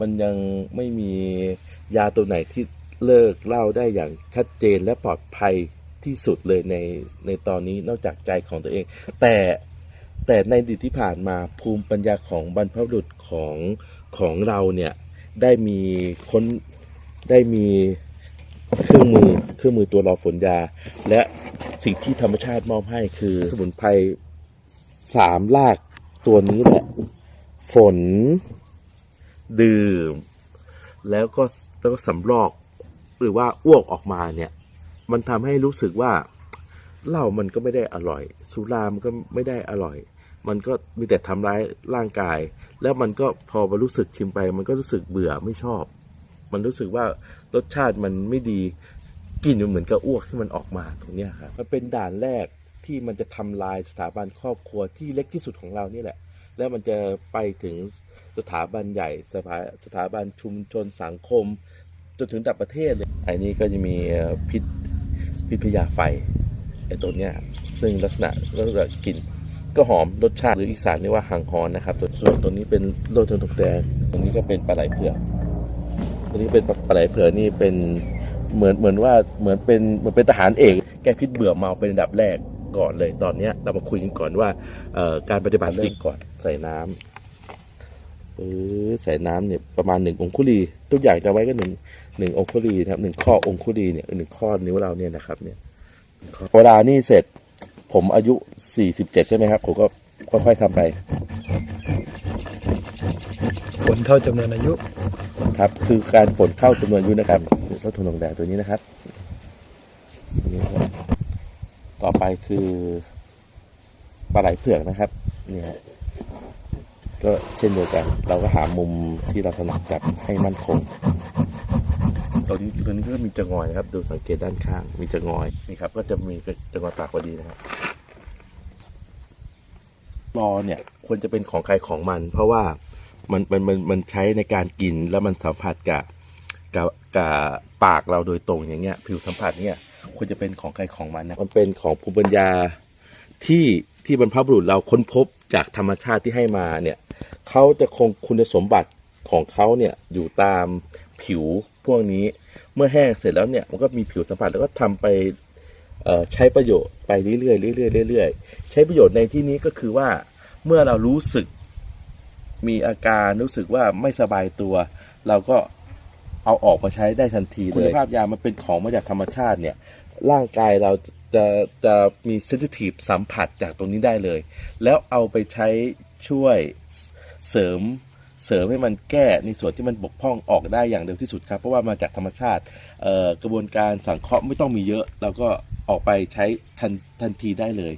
มันยังไม่มียาตัวไหนที่เลิกเล้าได้อย่างชัดเจนและปลอดภัยที่สุดเลยในในตอนนี้นอกจากใจของตัวเอง แต่แต่ในอดีตที่ผ่านมาภูมิปัญญาของบรรพบุรุษของของเราเนี่ยได้มีค้นได้มีเครื่องมือเครื่องมือตัวรอฝนยา และสิ่งที่ธรรมชาติมอบให้คือสมุนไพรสามรากตัวนี้แหละ ฝน ดื่ม แล้วก็แล้วก็สำรอกหรือว่าอ้วกออกมาเนี่ย มันทำให้รู้สึกว่าเหล้ามันก็ไม่ได้อร่อย สุรามันก็ไม่ได้อร่อย มันก็มีแต่ทำร้ายร่างกาย แล้วมันก็พอมารู้สึกชิมไป มันก็รู้สึกเบื่อไม่ชอบ มันรู้สึกว่ารสชาติมันไม่ดีกลิ่นมันเหมือนกับอ้วกที่มันออกมาตรงเนี้ยครับมันเป็นด่านแรกที่มันจะทำลายสถาบันครอบครัวที่เล็กที่สุดของเรานี่แหละ แล้วมันจะไปถึง สถาบันใหญ่สถาสถาบันชุมชนสังคม จนถึงระดับประเทศเลยไอ้นี่ก็จะมีพิษพิษพยาไฟไอ้ตัวเนี้ยซึ่งลักษณะลักษณะกลิ่นก็หอมรสชาติหรืออีสานเรียกว่าหังฮอนนะครับส่วนตัวนี้เป็นโรทนตกแดงตัวนี้ก็เป็นปลาไหลเผือกตัวนี้เป็นปลาไหลเผือกนี่เป็นเหมือนเหมือนว่าเหมือนเป็นเหมือนเป็นทหารเอกแก้พิษเบื่อเมาเป็นอันดับแรกก่อนเลยตอนเนี้ยเรามาคุยกันก่อนว่าการปฏิบัติจริงก่อนใส่น้ำ เออใส่น้ำเนี่ยประมาณหนึ่งองคุลีทุกอย่างจะไว้ก็หนึ่งหนึ่งองคุลีนะครับหนึ่งข้อองคุลีเนี่ยหนึ่งข้อนิ้วเราเนี่ยนะครับ เนี่ยเวลานี่เสร็จ ผมอายุสี่สิบเจ็ดใช่ไหมครับผมก็ค่อยๆทำไปผลเท่าจำนวนอายุ ครับ คือการฝนเข้าจำนวนอายุนะครับเท่าทุนทองแดงตัวนี้นะครับนี่ครับ ต่อไปคือปลาไหลเผือกนะครับ เนี่ยฮะ ก็เช่นเดียวกัน เราก็หามุมที่เราถนัดจับให้มั่นคงตัวนี้ตัวนี้ก็มีจะงอยนะครับ ดูสังเกตด้านข้างมีจะงอยนี่ครับ ก็จะมีจะงอยปากพอดีนะครับรอเนี่ยควรจะเป็นของใครของมัน เพราะว่ามันมันมันมันใช้ในการกินแล้วมันสัมผัสกับกับกับปากเราโดยตรงอย่างเงี้ย ผิวสัมผัสเนี่ยควรจะเป็นของใครของมันนะมันเป็นของภูมิปัญญาที่ที่บรรพบุรุษเราค้นพบจากธรรมชาติที่ให้มาเนี่ย เขาจะคงคุณสมบัติของเขาเนี่ยอยู่ตามผิวพวกนี้ เมื่อแห้งเสร็จแล้วเนี่ยมันก็มีผิวสัมผัสแล้วก็ทำไปใช้ประโยชน์ไปเรื่อยๆเรื่อยๆเรื่อยๆใช้ประโยชน์ในที่นี้ก็คือว่าเมื่อเรารู้สึกมีอาการรู้สึกว่าไม่สบายตัว เราก็เอาออกมาใช้ได้ทันทีเลยคุณภาพยามันเป็นของมาจากธรรมชาติเนี่ย ร่างกายเราจะจะมีเซนซิทีฟสัมผัสจากตรงนี้ได้เลย แล้วเอาไปใช้ช่วย เสริมเสริมให้มันแก้ในส่วนที่มันบกพร่องออกได้อย่างเร็วที่สุดครับ เพราะว่ามาจากธรรมชาติกระบวนการสังเคราะห์ไม่ต้องมีเยอะ เราก็ออกไปใช้ทันทันทีได้เลย